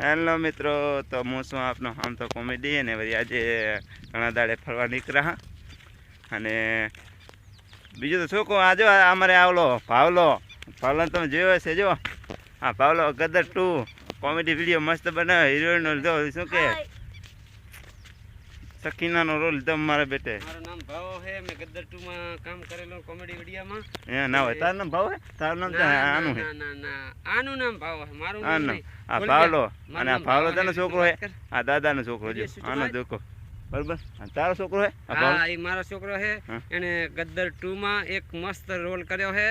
Hello મિત્રો, તો હું શું આપનો આમ તો કોમેડી અને વળી આજે ઘણા દાડે ફરવા નીકળ્યા અને બીજું તો શું કહું, આ જો અમારે આવલો, ભાવલો ભાવલો તમે જોયો છે જો. હા ભાવલો ગદર ટુ કોમેડી વીડિયો મસ્ત બનાવ્યો, હિરોઈનનો લીધો, શું કે? સકીનાનો રોલ દમ મારા બેટે. મારું નામ ભાવો હે મેં ગદ્દર 2 માં કામ કરેલો કોમેડી વિડીયોમાં એ ના હોય તારું નામ ભાવ હે? તારું નામ આનું હે. ના ના ના આનું નામ ભાવો હે મારું નામ નહીં. આ ભાવલો. અને આ ભાવલો તને છોકરો હે. આ દાદાનો છોકરો જો આનો? દેખો. બરોબર? તારો છોકરો હે? હા એ મારો છોકરો છે એને ગદ્દર ટુ માં એક મસ્ત રોલ કર્યો હે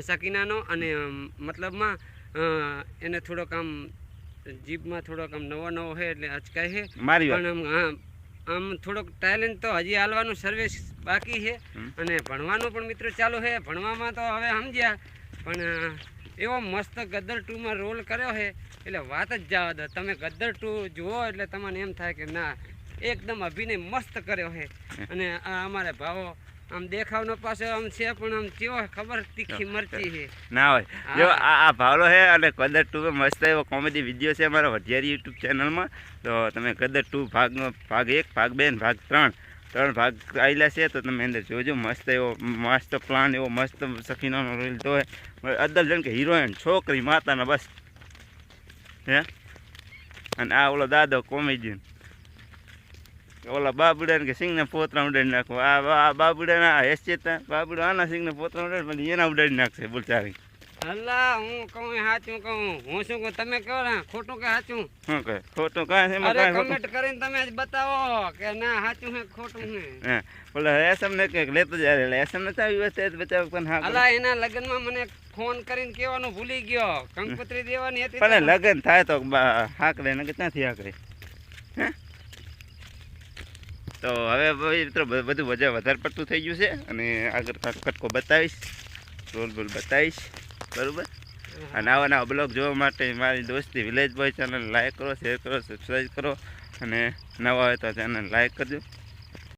સકીના સકીનાનો. અને મતલબમાં એને થોડોક આમ જીભમાં થોડોક આમ નવો નવો છે એટલે અચકાય છે મારી પણ આમ હા આમ થોડોક ટેલેન્ટ તો હજી હાલવાનું સર્વિસ બાકી છે. અને ભણવાનું પણ મિત્રો ચાલુ છે. ભણવામાં તો હવે સમજ્યા. પણ એવો મસ્ત ગદ્દર ટુમાં રોલ કર્યો છે. એટલે વાત જ જવા દો. તમે ગદ્દર ટુ જુઓ એટલે તમને એમ થાય કે ના એકદમ અભિનય મસ્ત કર્યો છે. અને આ અમારે ભાવો આમ દેખાવનો પાછો આમ છે પણ આમ કેવો ખબર તીખી મરચી છે ના હોય. જો આ આ ભાવલો હે અને કદર ટુ મસ્ત એવો કોમેડી વીડિયો છે અમારા વઢિયારી યુટ્યુબ ચેનલમાં. તો તમે કદર ટુ ભાગનો ભાગ એક ભાગ બે ને ભાગ ત્રણ ત્રણ ભાગ આવેલા છે તો તમે અંદર જોજો મસ્ત એવો મસ્ત પ્લાન એવો મસ્ત સખીનાનો રોલ તો અદર જણ કે હિરોઈન છોકરી માતાના બસ. હે? અને આ ઓલો દાદો કોમેડિયન ઓલા બાબુડા કે સિંગને પોતરા ઉડાડી નાખો. આ બાબુડા આ હેસિયત બાબુડા આના સિંગને પોતરા ઉડાડી પણ એના ઉડાડી નાખશે બોલચારી અલ્લા હું કહું સાચું કહું. હું શું કહું? તમે કહો ને ખોટું કે સાચું શું કહે? ખોટું કાંઈ એમાં અરે કમેન્ટ કરીને તમે જ બતાવો કે ના સાચું છે ખોટું હે. બોલે એસમ ને કંઈક લેતો જાય એટલે એસમ ને આવી વસ્તુ બચાવ પણ હા અલા એના લગ્નમાં મને ફોન કરીને કહેવાનું ભૂલી ગયો. કંકોત્રી દેવાની હતી પણ લગન થાય તો હાકરે ને ક્યાંથી હાકરે હે? તો હવે મિત્રો બધું મજા વધારે પડતું થઈ ગયું છે અને આગળ કટકો બતાવીશ. રોલ બોલ બતાવીશ. બરાબર? અને આવા નવા બ્લોગ જોવા માટે મારી દોસ્તી વિલેજ બોય ચેનલ લાઈક કરો શેર કરો સબસ્ક્રાઈબ કરો અને નવા હોય તો ચેનલ લાઈક કરજો.